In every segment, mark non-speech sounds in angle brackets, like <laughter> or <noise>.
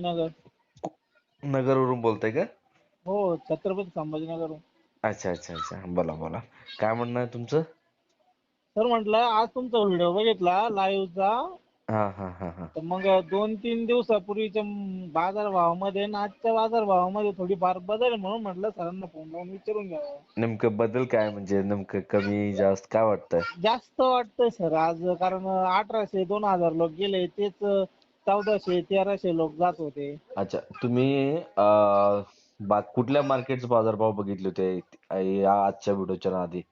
नगर नगरवरून बोलताय का? हो छत्रपती संभाजीनगर अच्छा अच्छा अच्छा. बोला बोला. काय म्हणणं आहे तुमचं? सर म्हटलं आज तुमचा व्हिडिओ बघितला लाईव्हचा. हा हा हा हा. तर मग दोन तीन दिवसापूर्वीच्या बाजार भावामध्ये आणि आजच्या बाजार भावामध्ये थोडी फार बदल आहे म्हणून म्हटलं सरांना फोन लावून विचारून घ्यावं. नेमकं बदल काय म्हणजे नेमकं कमी जास्त काय वाटतंय? जास्त वाटतंय सर. आज कारण अठराशे दोन हजार लोक गेले तेच चौदाशे तेराशे लोक जात होते. अच्छा तुम्ही अं, बा कुठल्या मार्केटचे बाजारभाव बघितले होते? अं, या आजच्या व्हिडिओच्या आधी.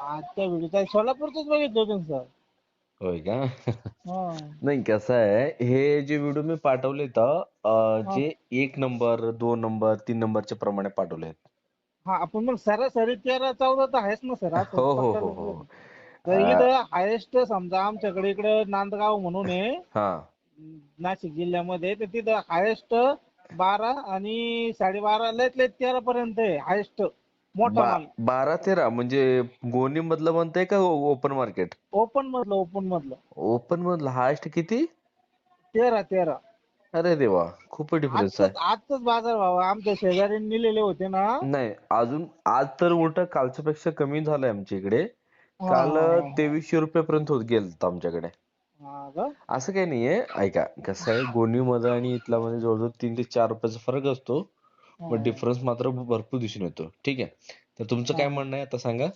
आजच्या व्हिडिओचा सोलापूरच बघितलं होतं सर. होय का? हा. नाही कसं आहे हे जे व्हिडिओ मी पाठवले तर अं. जे एक नंबर दोन नंबर तीन नंबरच्या प्रमाणे पाठवले आहेत. हा आपण मग सरासरी तेरा चौदा तर आहेच ना सर. हो हो हो हो. तर. इथं हायेस्ट समजा आमच्याकडे इकडे नांदगाव म्हणून आहे. हा. नाशिक जिल्ह्यामध्ये तर तिथं हायेस्ट बारा आणि साडेबारा लयत लय तेरा पर्यंत आहे हायेस्ट मोठा बा- माल. बारा तेरा म्हणजे गोणी मधलं म्हणताय का ओपन मार्केट ओपन मधलं ओपन मधलं. ओपन मधलं हायस्ट किती? तेरा तेरा. अरे देवा खूप डिफरन्स आहे. आजच आजच बाजार भाव आमच्या शेजारी नेलेले होते ना. नाही अजून आज तर उलट कालच्या पेक्षा कमी झालंय आमच्या इकडे. काल तेवीसशे रुपये पर्यंत होत गेलं आमच्याकडे? असं काही नाहीये ऐका कसं आहे गोणी मध्ये आणि इथला मध्ये जवळजवळ तीन ते चार रुपयाचा फरक असतो. पण डिफरन्स मात्र भरपूर दिसून येतो ठीक आहे तर तुमचं काय. म्हणणं आहे आता सांगा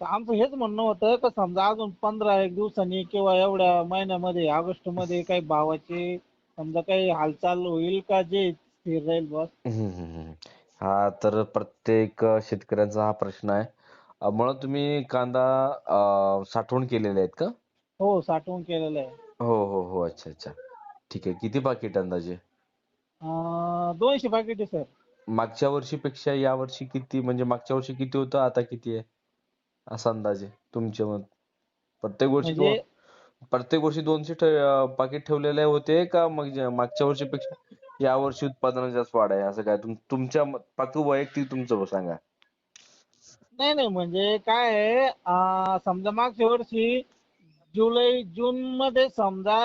तर आमचं हेच म्हणणं होतं का समजा अजून पंधरा एक दिवसांनी किंवा एवढ्या महिन्यामध्ये ऑगस्टमध्ये काही भावाचे समजा काही हालचाल होईल का जे स्थिर राहील बस. हा तर प्रत्येक शेतकऱ्यांचा हा प्रश्न आहे मला तुम्ही कांदा साठवण केलेले आहेत का? हो साठवून केलेलं आहे. हो हो हो. अच्छा अच्छा. ठीक आहे. किती पाकिट अंदाजे? अं, दोनशे पाकिट आहे सर. मागच्या वर्षीपेक्षा या वर्षी किती म्हणजे मागच्या वर्षी किती होतं आता किती आहे? असा अंदाजे तुमच्या मत. प्रत्येक वर्षी म्हणजे दोन प्रत्येक वर्षी दोनशे पाकिट ठेवलेले होते का मग जे- मागच्या वर्षीपेक्षा या वर्षी उत्पादन जास्त वाढ आहे? असं काय तुम तुमच्या मत- फक्त वैयक्तिक तुमचं सांगा. नाही नाही म्हणजे काय आहे अं, समजा मागच्या वर्षी जुलै जून मध्ये समजा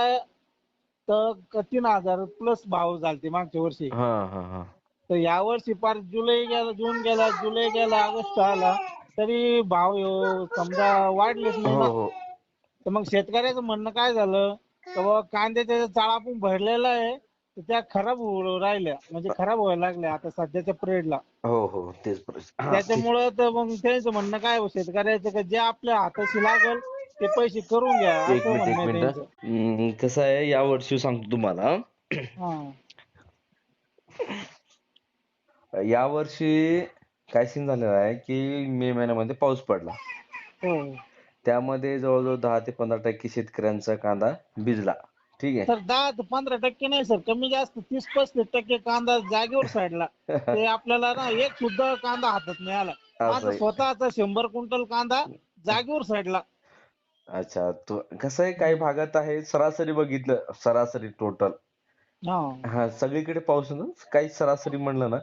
तर क- तीन हजार प्लस भाव झालते मागच्या वर्षी. हा हा हा. तर या वर्षी पार जुलै गेला जून गेला जुलै गेला ऑगस्ट आला तरी भाव ह्यो समजा वाढलेच नाही हो ना. हो तर मग शेतकऱ्याचं म्हणणं काय झालं? तर बाबा कांद्याच्या चाळा आपण भरलेला आहे. तर त्या खराब होऊ राहिल्या. म्हणजे खराब व्हायला लागल्या आता सध्याच्या पिरियडला हो हो तेच प्रश्न. त्याच्यामुळं तर मग त्यांचं म्हणणं काय हो शेतकऱ्याचं का जे आपल्या हाताशी लागल ते पैसे करून घ्या एक असं मिनिट एक म्हणणं आहे मिनिट. त्यांचं. कसं आहे या वर्षी सांगतो तुम्हाला. हा. या वर्षी काय सीन झालेलं आहे की मे महिन्यामध्ये पाऊस पडला. हो. त्यामध्ये जवळजवळ दहा ते पंधरा टक्के शेतकऱ्यांचा कांदा भिजला. ठीक आहे. सर दहा ते पंधरा टक्के नाही सर. कमी जास्त तीस पस्तीस टक्के कांदा जागेवर साडला <laughs> ते आपल्याला ना एक सुद्धा कांदा हातात नाही आला. माझा असं आहे. स्वतःचा शंभर क्विंटल कांदा जागेवर साडला अच्छा तो कसं आहे काही भागात आहे सरासरी बघितलं सरासरी टोटल हा. हा सगळीकडे पाऊस ना काही सरासरी म्हणलं ना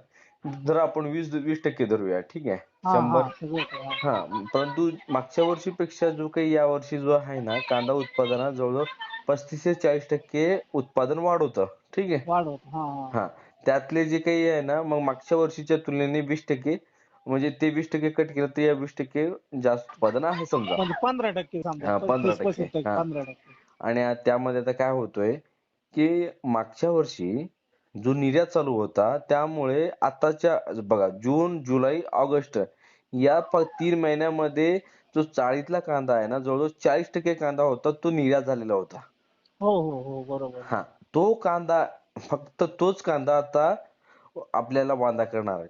जर आपण वीस वीस टक्के धरूया ठीक आहे हा शंभर हा सगळं ते, हा. हा परंतु मागच्या वर्षीपेक्षा जो काही या वर्षी जो आहे ना कांदा उत्पादनात जवळजवळ पस्तीस ते चाळीस टक्के उत्पादन वाढ होतं. ठीक आहे? वाढवत हा हा. हा. त्यातले जे काही आहे ना मग मागच्या वर्षीच्या तुलनेने वीस टक्के म्हणजे ते वीस टक्के कट केलं तर या वीस टक्के जास्त उत्पादन आहे समजा. म्हणजे पंधरा टक्के समजा. हा, 15 पस्तीस पस्तीस टक्के, टक्के हा. पंधरा टक्के. आणि आ- त्यामध्ये आता काय होतोय की मागच्या वर्षी जो निर्यात चालू होता त्यामुळे आताच्या बघा जून जुलै ऑगस्ट या प- तीन महिन्यामध्ये जो चाळीतला कांदा आहे ना जवळजवळ चाळीस टक्के कांदा होता तो निर्यात झालेला होता. हो हो हो बरोबर. हा तो कांदा फक्त तोच कांदा आता आपल्याला वांदा करणार आहे.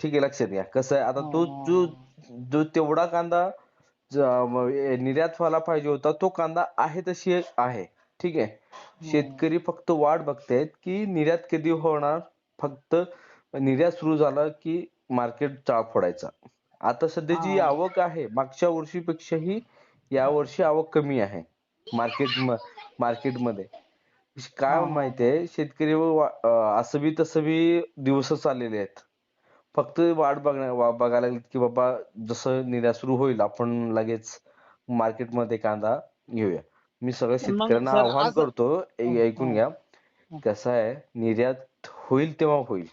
ठीक आहे लक्षात घ्या. कसं आहे आता तो जो जो तेवढा कांदा निर्यात व्हायला पाहिजे होता तो कांदा आहे तशी आहे. ठीक आहे? शेतकरी फक्त वाट बघतायत की निर्यात कधी होणार? फक्त निर्यात सुरू झाला की मार्केट चाळ फोडायचा. आता सध्या जी. आवक आहे मागच्या वर्षीपेक्षाही या वर्षी आवक कमी आहे मार्केट मार्केटमध्ये काय हा. माहितीये शेतकरी असं बी तसं बी दिवस चाललेले आहेत फक्त वाट बघण्या बघायला लागलीत की बाबा जसं निर्यात सुरू होईल आपण लगेच मार्केटमध्ये कांदा घेऊया मी सगळ्या शेतकऱ्यांना आव्हान करतो ऐकून. घ्या कसं आहे निर्यात होईल तेव्हा होईल.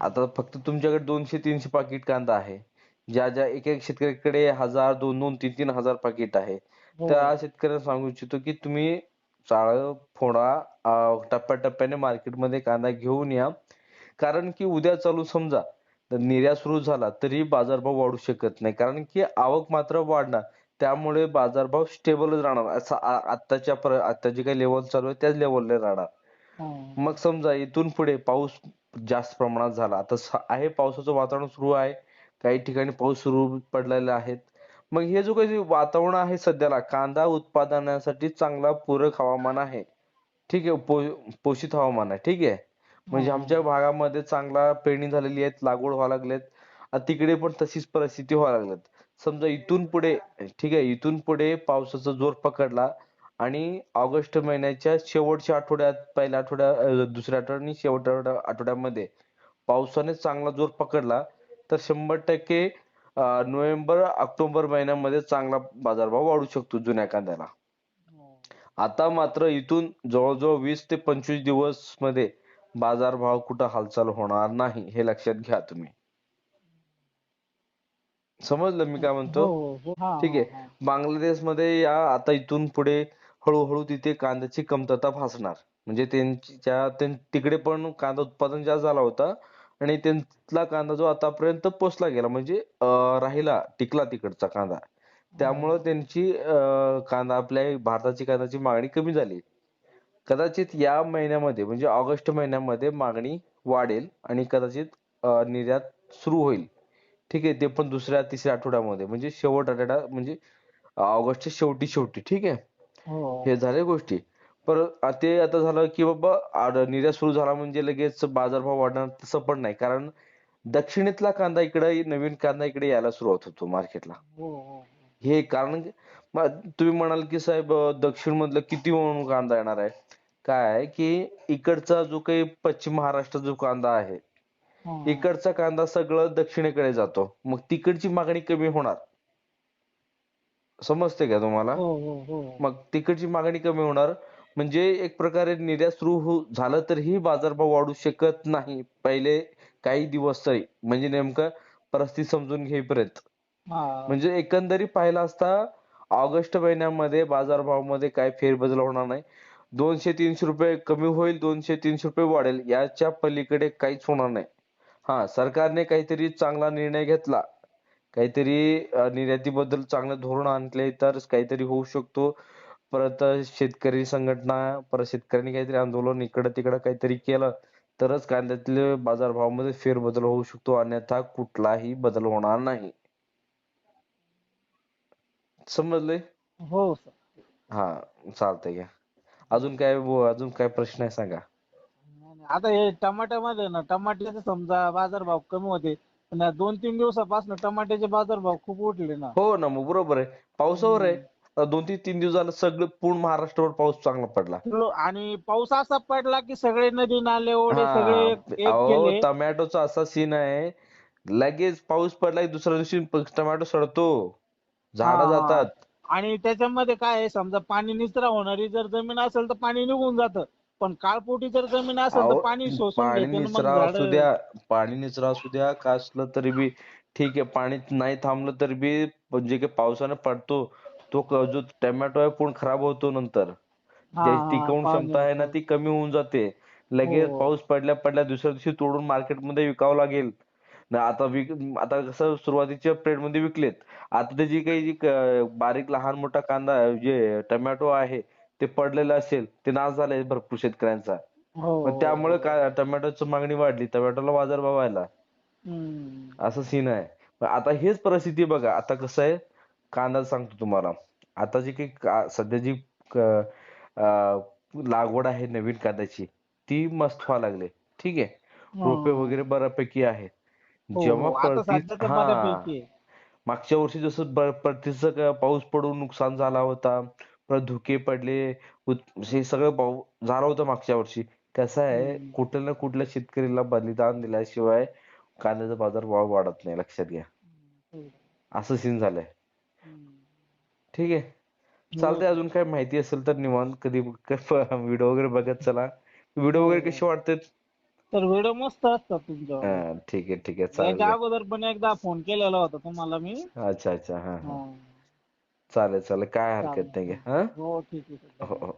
आता फक्त तुमच्याकडे दोनशे तीनशे पाकिट कांदा आहे. ज्या ज्या एक एक शेतकऱ्याकडे हजार दोन दोन तीन तीन हजार पाकिट आहे. हो. त्या शेतकऱ्यांना सांगू इच्छितो की तुम्ही चाळ फोडा टप्प्याटप्प्याने मार्केटमध्ये कांदा घेऊन या. कारण की उद्या चालू समजा निर्यात सुरू झाला तरी बाजारभाव वाढू शकत नाही. कारण की आवक मात्र वाढणार. त्यामुळे बाजारभाव स्टेबलच राहणार. असं आत्ताच्या प्र- आता जे काही लेवल चालू आहे त्याच लेवलला राहणार. मग समजा इथून पुढे पाऊस जास्त प्रमाणात झाला. आता आहे पावसाचं वातावरण सुरू आहे. काही ठिकाणी पाऊस सुरू पडलेले आहेत मग हे जो काही वातावरण आहे सध्याला कांदा उत्पादनासाठी चांगला पूरक हवामान आहे. ठीक आहे पो पोषित हवामान आहे. ठीक आहे? म्हणजे हम्म. आमच्या भागामध्ये चांगला पेरणी झालेली आहे लागवड व्हायला लागलेत. तिकडे पण तशीच परिस्थिती व्हायला लागलेत. समजा इथून पुढे ठीक आहे इथून पुढे पावसाचा जोर पकडला आणि ऑगस्ट महिन्याच्या शेवटच्या आठवड्यात पहिल्या आठवड्या दुसऱ्या आठवड्यात आणि शेवटच्या आठवड्या- आठवड्यामध्ये पावसाने चांगला जोर पकडला तर शंभर टक्के नोव्हेंबर ऑक्टोबर महिन्यामध्ये चांगला बाजारभाव वाढू शकतो जुन्या कांद्याला हो. आता मात्र इथून जवळजवळ वीस ते पंचवीस दिवसमध्ये बाजारभाव कुठं हालचाल होणार नाही हे लक्षात घ्या तुम्ही समजलं मी काय म्हणतो हो, हो. ठीक आहे. बांगलादेशमध्ये या आता इथून पुढे हळूहळू तिथे कांद्याची कमतरता भासणार. म्हणजे त्यांच्या त्यां- तिकडे पण कांदा उत्पादन जास्त झाला होता आणि त्यांतला कांदा जो आतापर्यंत पोचला गेला म्हणजे अं, राहिला टिकला तिकडचा कांदा. त्यामुळं त्यांची अं, कांदा आपल्या भारताची कांद्याची मागणी कमी झाली. कदाचित या महिन्यामध्ये म्हणजे ऑगस्ट महिन्यामध्ये मागणी वाढेल आणि कदाचित अं, निर्यात सुरू होईल. ठीक आहे ते पण दुसऱ्या तिसऱ्या आठवड्यामध्ये. म्हणजे शेवट आठवडा म्हणजे ऑगस्टच्या शेवटी शेवटी ठीक आहे? हो. हे झाल्या गोष्टी पर ते आता झालं की बाबा निर्यात सुरू झाला म्हणजे लगेच बाजारभाव वाढणार तसं पण नाही कारण दक्षिणेतला कांदा इकडे नवीन कांदा इकडे यायला सुरुवात होतो मार्केटला हो, हो. हे कारण तुम्ही म्हणाल की साहेब दक्षिण मधलं किती म्हणून कांदा येणार आहे काय आहे की इकडचा जो काही पश्चिम महाराष्ट्र जो कांदा आहे. इकडचा कांदा सगळं दक्षिणेकडे जातो मग तिकडची मागणी कमी होणार समजते का तुम्हाला? हो, हो, हो. मग तिकडची मागणी कमी होणार. म्हणजे एक प्रकारे निर्यात सुरू हो झालं तरीही बाजारभाव वाढू शकत नाही. पहिले काही दिवस तरी. म्हणजे नेमकं परिस्थिती समजून घेईपर्यंत. म्हणजे एकंदरीत पाहिलं असता ऑगस्ट महिन्यामध्ये बाजारभावामध्ये काय फेरबदल होणार नाही. दोनशे तीनशे रुपये कमी होईल दोनशे तीनशे रुपये वाढेल. याच्या पलीकडे काहीच होणार नाही. हा सरकारने काहीतरी चांगला निर्णय घेतला. काहीतरी निर्यातीबद्दल चांगलं धोरण आणले तर काहीतरी होऊ शकतो. परत शेतकरी संघटना परत शेतकऱ्यांनी काहीतरी आंदोलन इकडं तिकडं काहीतरी केलं तरच कांद्यातले बाजारभावामध्ये फेरबदल होऊ शकतो. अन्यथा कुठलाही बदल होणार नाही. समजले हो सर. हा चालतंय घ्या. अजून काय बो- अजून काय प्रश्न आहे सांगा. आता हे टमाट्यामध्ये ना टमाट्याचे समजा बाजारभाव कमी होते या दोन तीन दिवसापासून टमाट्याचे बाजारभाव खूप उठले ना. हो ना मग बरोबर आहे. पावसावर आहे. दोन तीन तीन दिवस झालं सगळं पूर्ण महाराष्ट्रावर पाऊस चांगला पडला. लो- आणि पाऊस असा पडला की सगळे नदी नाले ओढे सगळे एक एक टोमॅटोचा असा सीन आहे. लगेच पाऊस पडला की दुसऱ्या दिवशी प- टोमॅटो सडतो. झाडं हा. जातात. आणि त्याच्यामध्ये काय आहे समजा पाणी निचरा होणारी जर जमीन असेल तर पाणी निघून जातं. पण काळपोटी जर जमीन असेल तर अहो, पाणी शोषून पाणी घेते आणि मग निचरा असू झाडं द्या पाणी निचरा असू द्या का असलं तरी बी ठीक आहे पाणी नाही थांबलं तरी बी जे काही पावसाने पडतो तो क- जो टोमॅटो आहे पूर्ण खराब होतो नंतर. हा, ज्याची हा, टिकवून क्षमता आहे ना ती कमी होऊन जाते. लगेच हो. पाऊस पडल्या पडल्या दुसऱ्या दिवशी तोडून मार्केटमध्ये विकावं लागेल. ना आता विक आता कसं सुरुवातीच्या पिरियडमध्ये विकलेत. आता त्याची काही जी क- बारीक लहान मोठा कांदा जे टोमॅटो आहे ते पडलेलं असेल ते नाश झालाय भरपूर शेतकऱ्यांचा. हो. मग त्यामुळे काय टोमॅटोची मागणी वाढली टोमॅटोला बाजारभाव व्हायला. असं सीन आहे. पण आता हेच परिस्थिती बघा आता कसं आहे कांदा सांगतो तुम्हाला. आता जी काही का- सध्या जी अं, लागवड आहे नवीन कांद्याची ती मस्त व्हायला लागले. ठीक आहे. रोपे हा. वगैरे बऱ्यापैकी आहेत. हो, जेव्हा. मागच्या वर्षी जसं परतीचं पाऊस पडून नुकसान झाला होता परत धुके पडले हे सगळं पाऊ झालं होतं मागच्या वर्षी. कसं आहे. कुठल्या ना कुठल्या शेतकरीला बलिदान दिल्याशिवाय कांद्याचा बाजार भाव वाढत नाही लक्षात घ्या. असं सीन झालंय. ठीक आहे. चालतंय अजून काय माहिती असेल तर निवांत कधी व्हिडिओ वगैरे बघत चला. व्हिडिओ वगैरे कसे वाटतात? तर व्हिडिओ मस्त असतात तुमच्या. हा ठीक आहे ठीक आहे. अगोदर पण एकदा फोन केलेला होता तुम्हाला मी. अच्छा अच्छा. हा. चालेल चालेल. काय हरकत नाही. हा? हो ठीक आहे. हो हो.